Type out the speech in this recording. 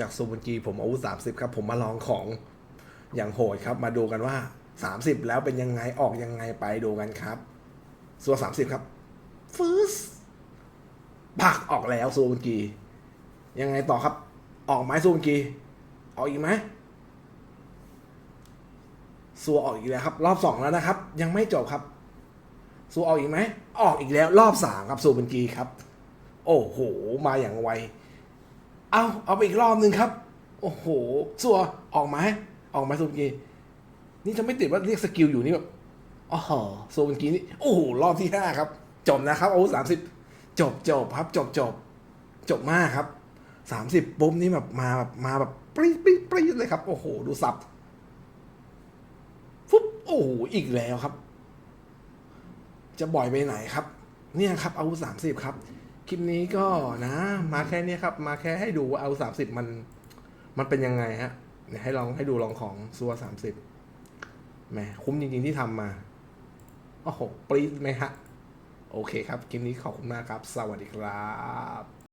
จากซูบุนจีผมอาวุธ30 ครับ ผมมาลองของอย่างโหดครับ มาดูกันว่า 30 แล้วเป็นยังไงออกยังไงไปดูกันครับส่วน30 ครับฟืสผักออกแล้วซูบุนจียังไงต่อครับ ออกไหมซูบุนจีออกอีกไหมซัวออกอีกแล้วครับ รอบสองแล้วนะครับ ยังไม่จบครับซัวออกอีกไหมออกอีกแล้ว รอบสามครับซูบุนจีครับ โอ้โห มาอย่างไว เอาเอาไปอีกรอบหนึ่งครับ โอ้โหสัวออกมาออกมาซูมกีนี่จะไม่ติดว่าเรียกสกิลอยู่นี่แบบอ๋อซูมกีนี่โอ้โหรอบที่ห้าครับ จบนะครับอาวุธสามสิบจบจบครับจบจบจบมากครับสามสิบปุ๊บนี่แบบมาแบบมาแบบปรี๊ดปรี๊ดปรี๊ดเลยครับ โอ้โห ดูสับฟุ๊บโอ้โหอีกแล้วครับ จะบ่อยไปไหนครับ เนี่ยครับอาวุธสามสิบครับ คลิปนี้ก็นะ มาแค่นี้ครับ มาแค่ให้ดูว่าเอาสามสิบมัน มันเป็นยังไงฮะเดี๋ยวให้ลองให้ดูลองของซัวสามสิบแหมคุ้มจริง ๆที่ทำมาโอ้โหปรี๊ดไหมฮะ โอเคครับ คลิปนี้ขอบคุณมากครับ สวัสดีครับ